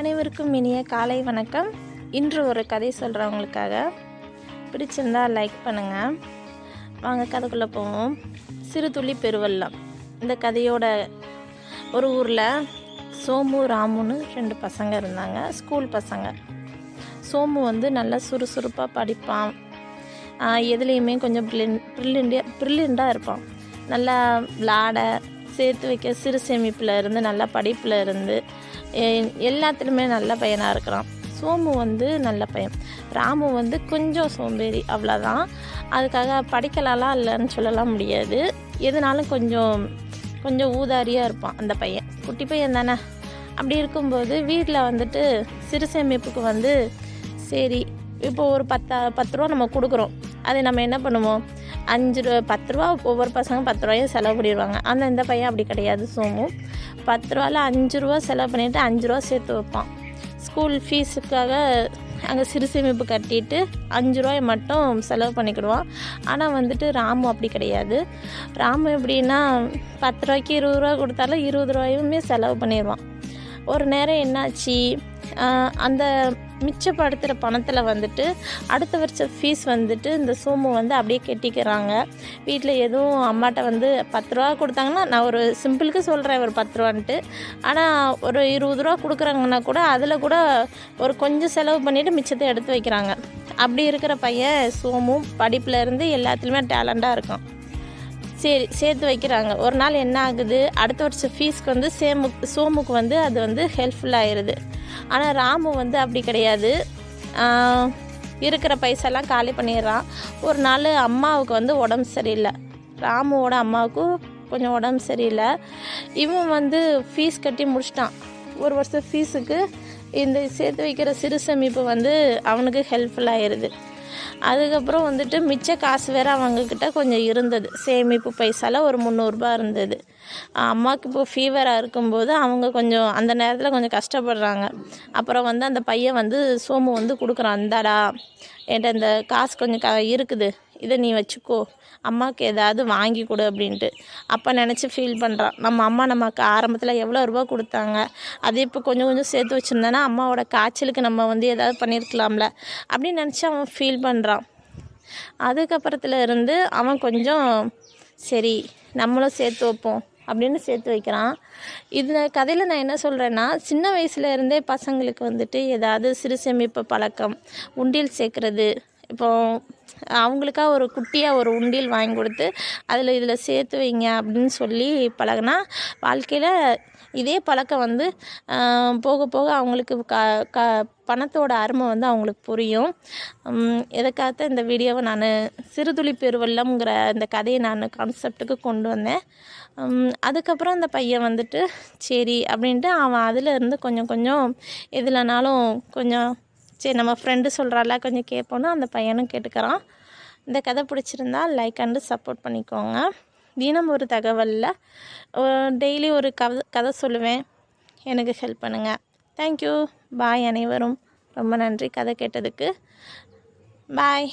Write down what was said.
அனைவருக்கும் இனிய காலை வணக்கம். இன்று ஒரு கதை சொல்கிறவங்களுக்காக பிடிச்சிருந்தா லைக் பண்ணுங்கள் வாங்க கதைக்குள்ளே போவோம். சிறு துளி பெருவெள்ளம். இந்த கதையோட ஒரு ஊரில் சோமு ராமுன்னு ரெண்டு பசங்க இருந்தாங்க. ஸ்கூல் பசங்க. சோமு வந்து நல்லா சுறுசுறுப்பாக படிப்பான். எதுலேயுமே கொஞ்சம் ப்ரில்லின் ப்ரில்லிண்டியாக ப்ரில்லியண்டாக இருப்பான். நல்லா விளாட சேர்த்து வைக்க சிறு சேமிப்பில் இருந்து நல்லா படிப்பில் இருந்து எல்லாத்துலேயுமே நல்ல பையனாக இருக்கிறான். சோமு வந்து நல்ல பையன். ராமு வந்து கொஞ்சம் சோம்பேறி அவ்வளோதான் அதுக்காக படிக்கலாலாம் இல்லைன்னு சொல்லலாம் முடியாது. எதுனாலும் கொஞ்சம் கொஞ்சம் ஊதாரியாக இருப்பான் அந்த பையன். குட்டி பையன் தானே. அப்படி இருக்கும்போது வீட்டில் வந்துட்டு சிறு சேமிப்புக்கு வந்து சரி இப்போ ஒரு பத்தா பத்து ரூபா நம்ம கொடுக்குறோம். அதை நம்ம என்ன பண்ணுவோம்? அஞ்சு ரூபா பத்து ரூபா ஒவ்வொரு பசங்க பத்து ரூபாயும் செலவு பண்ணிடுவாங்க. ஆனால் இந்த பையன் அப்படி கிடையாது சோமு. பத்து ரூபாவில் அஞ்சு ரூபா செலவு பண்ணிவிட்டு அஞ்சு ரூபா சேர்த்து வைப்பான். ஸ்கூல் ஃபீஸுக்காக அங்கே சிறு சேமிப்பு கட்டிட்டு அஞ்சு ரூபாய் மட்டும் செலவு பண்ணிக்கிடுவான். ஆனால் வந்துட்டு ராமு அப்படி கிடையாது. ராமு எப்படின்னா பத்து ரூபாய்க்கு இருபது ரூபா கொடுத்தாலும் இருபது ரூபாயுமே செலவு பண்ணிடுவான். ஒரு நேரம் என்னாச்சு? அந்த மிச்சப்படுத்துகிற பணத்தில் வந்துட்டு அடுத்த வருஷம் ஃபீஸ் வந்துட்டு இந்த சோமு வந்து அப்படியே கெட்டிக்கிறாங்க. வீட்டில் எதுவும் அம்மாட்ட வந்து பத்து ரூபா கொடுத்தாங்கன்னா நான் ஒரு சிம்பிளுக்கு சொல்கிறேன் ஒரு பத்து ரூபான்ட்டு. ஆனால் ஒரு இருபது ரூபா கொடுக்குறாங்கன்னா கூட அதில் கூட ஒரு கொஞ்சம் செலவு பண்ணிவிட்டு மிச்சத்தை எடுத்து வைக்கிறாங்க. அப்படி இருக்கிற பையன் சோமும் படிப்பில் இருந்து எல்லாத்துலேயுமே டேலண்டாக இருக்கான். சரி சேர்த்து வைக்கிறாங்க. ஒரு நாள் என்ன ஆகுது? அடுத்த வருஷம் ஃபீஸ்க்கு வந்து சேமு சோமுக்கு வந்து அது வந்து ஹெல்ப்ஃபுல்லாகிடுது ஆனால் ராமு வந்து அப்படி கிடையாது. இருக்கிற பைசாலாம் காலி பண்ணிடுறான். ஒரு நாள் அம்மாவுக்கு வந்து உடம்பு சரியில்லை. ராமுவோட அம்மாவுக்கு கொஞ்சம் உடம்பு சரியில்லை. இவன் வந்து ஃபீஸ் கட்டி முடிச்சிட்டான். ஒரு வருஷம் ஃபீஸுக்கு இந்த சேர்த்து வைக்கிற சிறு சேமிப்பு வந்து அவனுக்கு ஹெல்ப்ஃபுல்லாகிடுது அதுக்கப்புறம் வந்துட்டு மிச்ச காசு வேறு அவங்கக்கிட்ட கொஞ்சம் இருந்தது. சேமிப்பு பைசால ஒரு முந்நூறுரூபா இருந்தது. அம்மாவுக்கு இப்போ ஃபீவராக இருக்கும்போது அவங்க கொஞ்சம் அந்த நேரத்தில் கொஞ்சம் கஷ்டப்படுறாங்க. அப்புறம் வந்து அந்த பையன் வந்து சோமு வந்து கொடுக்குறான் அந்தாடா என்கிட்ட இந்த காசு கொஞ்சம் க இருக்குது. இதை நீ வச்சுக்கோ. அம்மாவுக்கு ஏதாவது வாங்கி கொடு அப்படின்ட்டு. அப்போ நினச்சி ஃபீல் பண்ணுறான் நம்ம அம்மா நமக்கு ஆரம்பத்தில் எவ்வளோ ரூபா கொடுத்தாங்க. அது இப்போ கொஞ்சம் கொஞ்சம் சேர்த்து வச்சுருந்தானா அம்மாவோட காய்ச்சலுக்கு நம்ம வந்து ஏதாவது பண்ணியிருக்கலாம்ல அப்படின்னு நினச்சி அவன் ஃபீல் பண்ணுறான் அதுக்கப்புறத்துல இருந்து அவன் கொஞ்சம் சரி நம்மளும் சேர்த்து வைப்போம். அப்படின்னு சேர்த்து வைக்கிறான். இதில் கதையில் நான் என்ன சொல்கிறேன்னா சின்ன வயசுல இருந்தே பசங்களுக்கு வந்துட்டு ஏதாவது சிறு சேமிப்பு பழக்கம் உண்டியல் சேர்க்குறது இப்போ அவங்களுக்காக ஒரு குட்டியாக ஒரு உண்டியல் வாங்கி கொடுத்து அதில் இதில் சேர்த்து வைங்க அப்படின்னு சொல்லி பழகுனா வாழ்க்கையில் இதே பழக்கம் வந்து போக போக அவங்களுக்கு க க பணத்தோட அருமை வந்து அவங்களுக்கு புரியும். உம், எதுக்காகத்தான் இந்த வீடியோவை நான் சிறுதுளி பெருவெள்ளம்ங்கிற இந்த கதையை நான் கான்செப்டுக்கு கொண்டு வந்தேன். அதுக்கப்புறம் அந்த பையன் வந்துட்டு சரி அப்படின்ட்டு அவன் அதில் இருந்து கொஞ்சம் கொஞ்சம் எதுலனாலும் கொஞ்சம் சரி நம்ம ஃப்ரெண்டு சொல்கிறால கொஞ்சம் கேட்போன்னு அந்த பையனும் கேட்டுக்கிறான். இந்த கதை பிடிச்சிருந்தா லைக் அண்டு சப்போர்ட் பண்ணிக்கோங்க. தினம் ஒரு தகவலில் டெய்லி ஒரு கதை கதை சொல்லுவேன். எனக்கு ஹெல்ப் பண்ணுங்கள் தேங்க்யூ பாய் அனைவரும். ரொம்ப நன்றி கதை கேட்டதுக்கு. பாய்